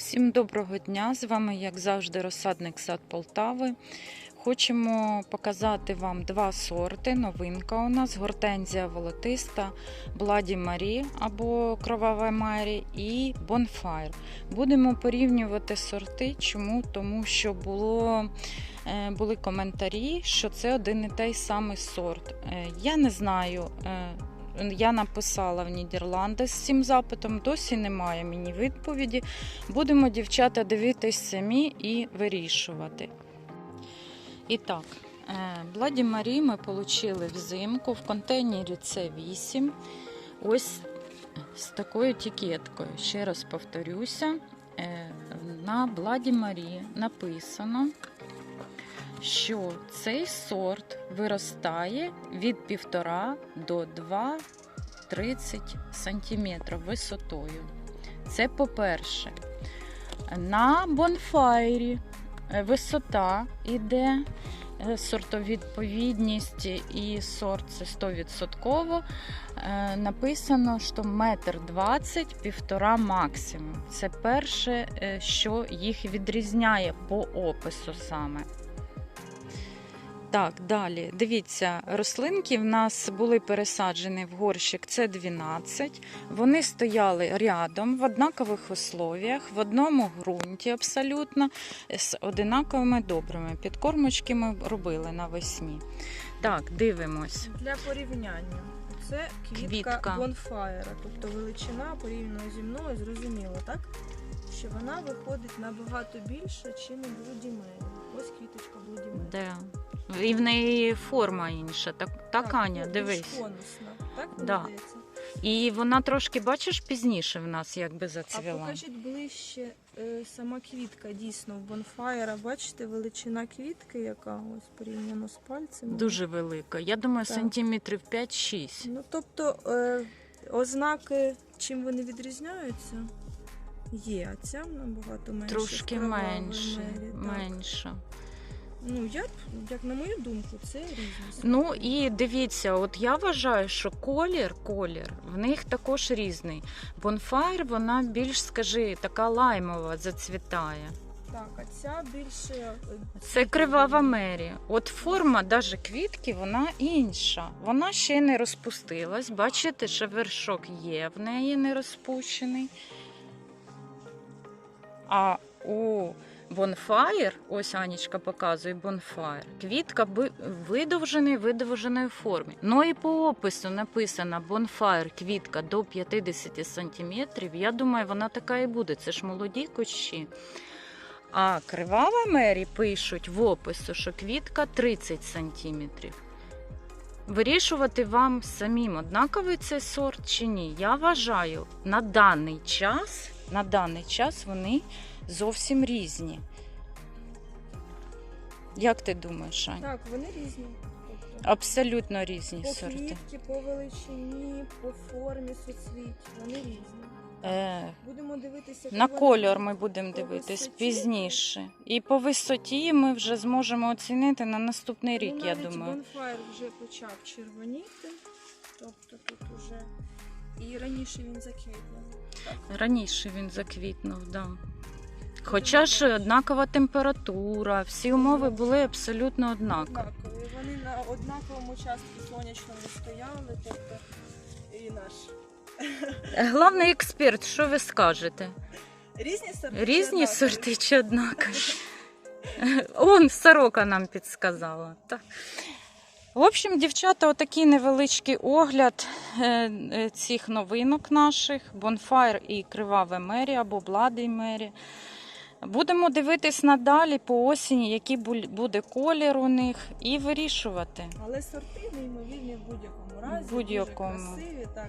Всім доброго дня! З вами, як завжди, розсадник сад Полтави. Хочемо показати вам два сорти. Новинка у нас гортензія волотиста, Бладі Марі або Кровава Марі і Бонфайр. Будемо порівнювати сорти. Чому? Тому що було, е, були коментарі, що це один і той самий сорт. Е, Я не знаю. Я написала в Нідерланди з цим запитом, досі немає мені відповіді. Будемо, дівчата, дивитись самі і вирішувати. І так, е, Бладі Марі ми отримали взимку в контейнері С8. Ось з такою етикеткою. Ще раз повторюся, е, на Бладі Марі написано, що цей сорт виростає від 1,5 до 2,30 см висотою. Це по-перше. На бонфайрі е, висота іде, е, сортовідповідність і сорт це 100%. Е, Написано, що метр 20, півтора максимум. Це перше, що їх відрізняє по опису саме. Так, далі. Дивіться, рослинки в нас були пересаджені в горщик С12. Вони стояли рядом в однакових условіях, в одному ґрунті абсолютно, з одинаковими добрими. Підкормочки ми робили навесні. Так, дивимось. Для порівняння. Це квітка, Квітка. бонфаєра, тобто величина порівняно зі мною, зрозуміло, так? Що вона виходить набагато більше, чи не Блудімері. Ось квіточка Блудімері. Де? І в неї форма інша. Так, так Аня, дивись. Конусна, так Да. І вона трошки, бачиш, пізніше в нас якби А зацвіла. покажіть ближче е, сама квітка, дійсно, в бонфаєра. Бачите, величина квітки, яка ось порівняно з пальцем. Дуже велика. Я думаю, Так. сантиметрів 5-6. Ну, тобто, е, ознаки, чим вони відрізняються, є. А ця набагато менше. Трошки менше. менше. Ну, я, б- як на мою думку, це різні. Ну і дивіться, от я вважаю, що колір, колір в них також різний. Бонфайр, вона більш, скажи, така лаймова зацвітає. Так, а ця більше... Це кривава мері. От форма даже квітки, вона інша. Вона ще не розпустилась. Бачите, що вершок є в неї не розпущений. А у Бонфаєр, ось Анічка показує Бонфаєр, квітка би- видовженої формі. Ну і по опису написано Бонфаєр квітка до 50 см. Я думаю, вона така і буде. Це ж молоді кущі. А кривава мері пишуть в опису, що квітка 30 сантиметрів. Вирішувати вам самим, однаковий цей сорт чи ні. Я вважаю, на даний час, на даний час вони зовсім різні. Як ти думаєш, Аня? Так, вони різні. Абсолютно різні по сорти. квітки, по величині, по формі суцвіть, вони різні. Е, Будемо дивитися. на кольор ми будемо дивитись висоті? пізніше. І по висоті ми вже зможемо оцінити на наступний рік, ну, я навіть думаю. Бонфайр вже почав червоніти, тобто тут уже і раніше він заквітнув. Раніше він заквітнув, да. Хоча ж однакова температура, всі умови були абсолютно однакові. Однакові. Вони на однаковому частку сонячному стояли, тобто і наш. Главний експерт, що ви скажете? Різні сорти? Різні чи однакові? сорти чи однакові? Он сорока нам підсказала. Так. В общем, дівчата, отакий невеличкий огляд е, е, цих новинок наших: Бонфайр і Криваве Мері або Бладий Мері. Будемо дивитись надалі по осені, який буде колір у них, і вирішувати. Але сорти неймовірні в будь-якому разі. В будь-якому. Дуже красиві, так.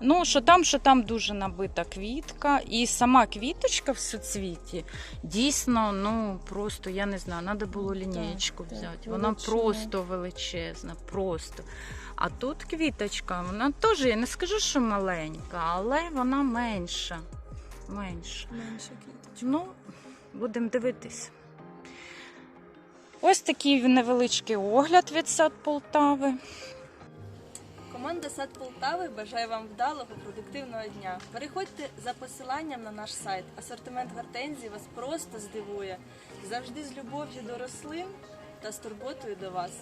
Ну, що там, що там дуже набита квітка, і сама квіточка в соцвіті дійсно, ну просто я не знаю, треба було лінієчку взяти. Вона просто величезна, просто. А тут квіточка, вона теж, я не скажу, що маленька, але вона менша. Менша. Менше квіточок. Ну, будемо дивитись. Ось такий невеличкий огляд від сад Полтави. Команда Сад Полтави бажає вам вдалого продуктивного дня. Переходьте за посиланням на наш сайт. Асортимент гортензій вас просто здивує. Завжди з любов'ю до рослин та з турботою до вас.